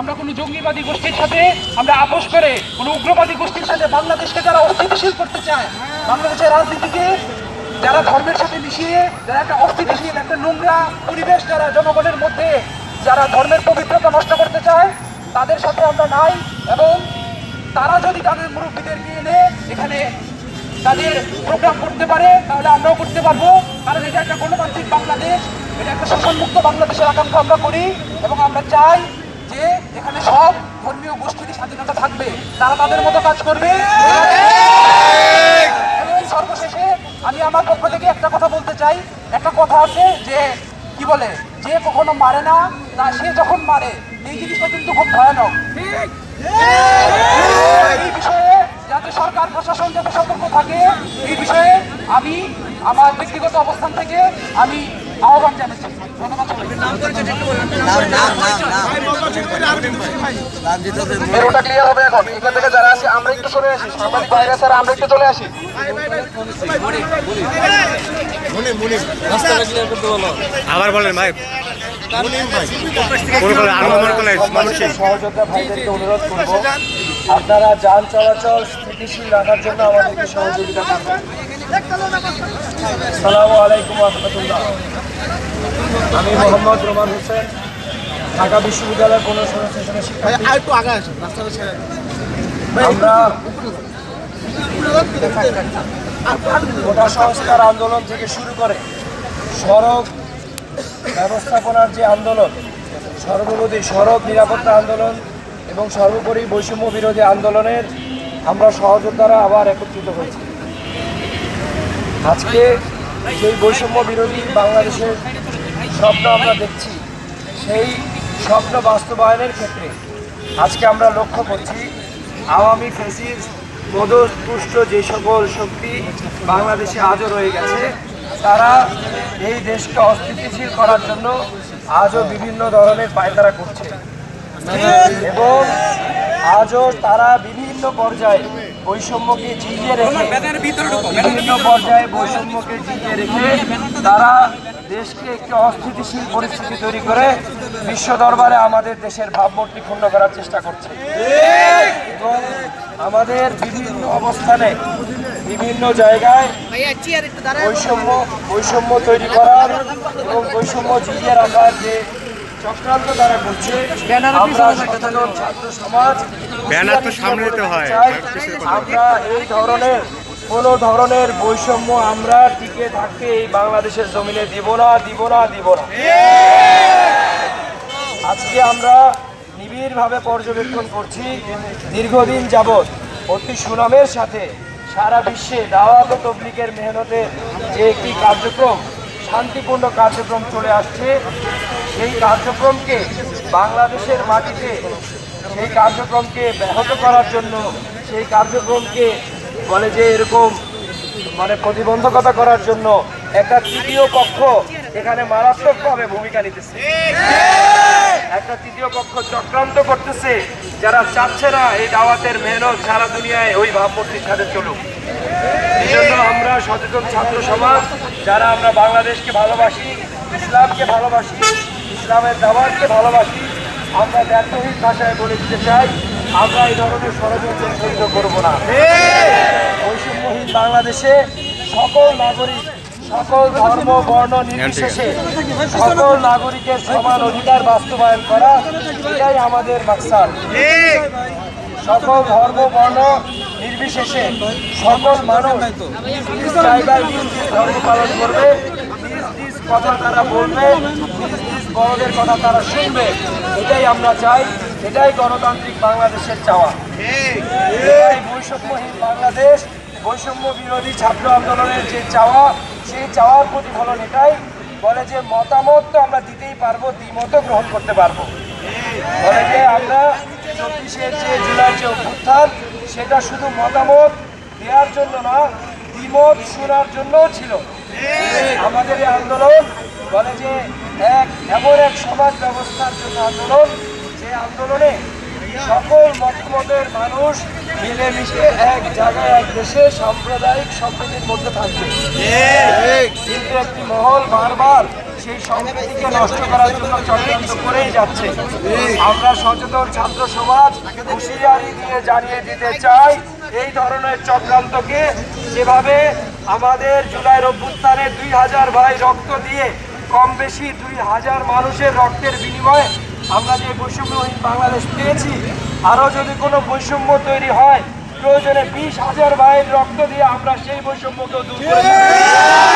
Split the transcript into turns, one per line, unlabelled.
আমরা কোনো জঙ্গিবাদী গোষ্ঠীর সাথে আমরা আপোষ করে, কোনো উগ্রবাদী গোষ্ঠীর সাথে বাংলাদেশকে যারা অস্থিতিশীল করতে চায়, বাংলাদেশের রাজনীতিকে যারা ধর্মের সাথে মিশিয়ে, যারা একটা অস্থিতিশীল, একটা নোংরা পরিবেশ যারা জনগণের মধ্যে, যারা ধর্মের পবিত্রতা নষ্ট করতে চায়, তাদের সাথে আমরা নাই এবং তারা যদি তাদের মুরব্বীদেরকে এনে এখানে তাদের প্রোগ্রাম করতে পারে, তাহলে আমরাও করতে পারব। কারণ এটা একটা গণতান্ত্রিক বাংলাদেশ, এটা একটা শোষণমুক্ত বাংলাদেশের আকাঙ্ক্ষা আমরা করি এবং আমরা চাই যে এখানে সব ধর্মীয় গোষ্ঠীর স্বাধীনতা থাকবে, তারা তাদের মতো কাজ করবে। সর্বশেষে আমি আমার পক্ষ থেকে একটা কথা বলতে চাই। একটা কথা আছে যে, কি বলে? যে কখনো মারে না, তা সে যখন মারে, এই জিনিসটা কিন্তু খুব ভয়ানক। এই বিষয়ে যাতে সরকার, প্রশাসন যাতে সতর্ক থাকে, এই বিষয়ে আমি আমার ব্যক্তিগত অবস্থান থেকে আমি আহ্বান জানাচ্ছি।
মেরুটা ক্লিয়ার হবে এখন। এখান থেকে যারা আমরা একটু সরে আসি। সাংবাদিক বাইরে স্যার আমরা একটু চলে আসি।
আবার বলেন ভাই।
সহযোদ্ধা ভাইদেরকে অনুরোধ করব আপনারা যান চলাচল স্থিতিশীল রাখার জন্য আমাদেরকে সহযোগিতা করবেন। সালামু আলাইকুম রহমতুল্লাহ। আমি মোহাম্মদ রোমান হোসেন ঢাকা বিশ্ববিদ্যালয়ের কোন শিক্ষার্থী। আমরা গোটা সংস্কার আন্দোলন থেকে শুরু করে সড়ক ব্যবস্থাপনার যে আন্দোলন সর্বপ্রতি সড়ক নিরাপত্তা আন্দোলন এবং সর্বোপরি বৈষম্য বিরোধী আন্দোলনের আমরা সহযোদ্ধারা আবার একত্রিত হয়েছি। আজকে সেই বৈষম্য বিরোধী বাংলাদেশের স্বপ্ন আমরা দেখছি, সেই স্বপ্ন বাস্তবায়নের ক্ষেত্রে আজকে আমরা লক্ষ্য করছি, আওয়ামী ফেসিস মদপুষ্ট যে সকল শক্তি বাংলাদেশে আজও রয়ে গেছে, তারা এই দেশকে অস্থিতিশীল করার জন্য আজও বিভিন্ন ধরনের পায়তারা করছে। এবং আজও তারা বিভিন্ন পর্যায়ে বৈষম্যকে জিইয়ে রেখে বিভিন্ন পর্যায়ে বৈষম্যকে জিইয়ে রেখে তারা দেশকে একটি অস্থিতিশীল পরিস্থিতি তৈরি করে বিশ্ব দরবারে আমাদের দেশের ভাবমূর্তি ক্ষুণ্ণ করার চেষ্টা করছে। এবং আমাদের বিভিন্ন অবস্থানে বিভিন্ন জায়গায় বৈষম্য বৈষম্য তৈরি করার এবং বৈষম্য জিইয়ে রাখার যে চক্রান্ত করছে। আমরা সচেতন ছাত্র সমাজ
ব্যানার তো সামনে নিতে হয়।
আমরা এই ধরনের কোন ধরনের বৈষম্য আমরা টিকে থাকতে এই বাংলাদেশের জমিনে দিব না দিব না দিব না। আজকে আমরা নিবিড়ভাবে পর্যবেক্ষণ করছি। দীর্ঘদিন যাবৎ অতি সুনামের সাথে সারা বিশ্বে দাওয়াত ও তবলিগের মেহনতের যে একটি কার্যক্রম শান্তিপূর্ণ কার্যক্রম চলে আসছে। সেই কার্যক্রমকে বাংলাদেশের মাটিতে সেই কার্যক্রমকে ব্যাহত করার জন্য, সেই কার্যক্রমকে বলে যে এরকম মানে প্রতিবন্ধকতা করার জন্য একটা তৃতীয় পক্ষ এখানে মারাত্মকভাবে ভূমিকা নিতেছে। একটা তৃতীয় পক্ষ চক্রান্ত করতেছে, যারা চাচ্ছে না এই দাওয়াতের মেহনত সারা দুনিয়ায় ওই ভাবমূর্তির সাথে চলুক। এই জন্য আমরা সচেতন ছাত্র সমাজ, যারা আমরা বাংলাদেশকে ভালোবাসি, ইসলামকে ভালোবাসি ইসলামের দাওয়াতকে ভালোবাসি। আমরা ব্যর্থহীন ভাষায় বলে দিতে চাই, আমরা এই ধরনের ষড়যন্ত্র সহ্য করব না। বৈষম্যহীন বাংলাদেশে সকল নাগরিক, সকল ধর্ম, বর্ণ নির্বিশেষে সকল নাগরিকের সমান অধিকার বাস্তবায়ন করা, এটাই আমাদের মাকসাদ। সকল ধর্ম, বর্ণ নির্বিশেষে সকল মানুষ ধর্ম পালন করবে কথা তারা বলবে বড়দের কথা তারা শুনবে, এটাই আমরা চাই, এটাই গণতান্ত্রিক বাংলাদেশের চাওয়া। এটাই বৈষম্যহীন বাংলাদেশ, বৈষম্য বিরোধী ছাত্র আন্দোলনের যে চাওয়া, সেই চাওয়ার প্রতিফলন এটাই। বলে যে মতামত তো আমরা দিতেই পারব দ্বিমতও গ্রহণ করতে পারব। বলে যে আমরা চব্বিশের যে জুলাই যে অভ্যুত্থান, সেটা শুধু মতামত দেওয়ার জন্য না, দ্বিমত শোনার জন্যও ছিল। আমাদের এই আন্দোলন, বলে যে এক এমন এক সমাজ ব্যবস্থার জন্য আন্দোলন যে আন্দোলনে সকল মতামতের মানুষ মিলেমিশে এক জায়গায় এক দেশে সাম্প্রদায়িক সম্প্রীতির মধ্যে থাকবে। কিন্তু একটি মহল বারবার সেই সম্প্রীতিকে নষ্ট করার জন্য চক্রান্ত করেই যাচ্ছে। আমরা সচেতন ছাত্র সমাজ হুঁশিয়ারি দিয়ে জানিয়ে দিতে চাই এই ধরনের চক্রান্তকে যেভাবে আমাদের জুলাইয়ের অভ্যুত্থানে দুই হাজার ভাই রক্ত দিয়ে কম বেশি দুই হাজার মানুষের রক্তের বিনিময়ে আমরা যে বৈষম্যহীন বাংলাদেশ পেয়েছি, আরও যদি কোনো বৈষম্য তৈরি হয়, প্রয়োজনে বিশ হাজার ভাইয়ের রক্ত দিয়ে আমরা সেই বৈষম্যকেও দূর করে।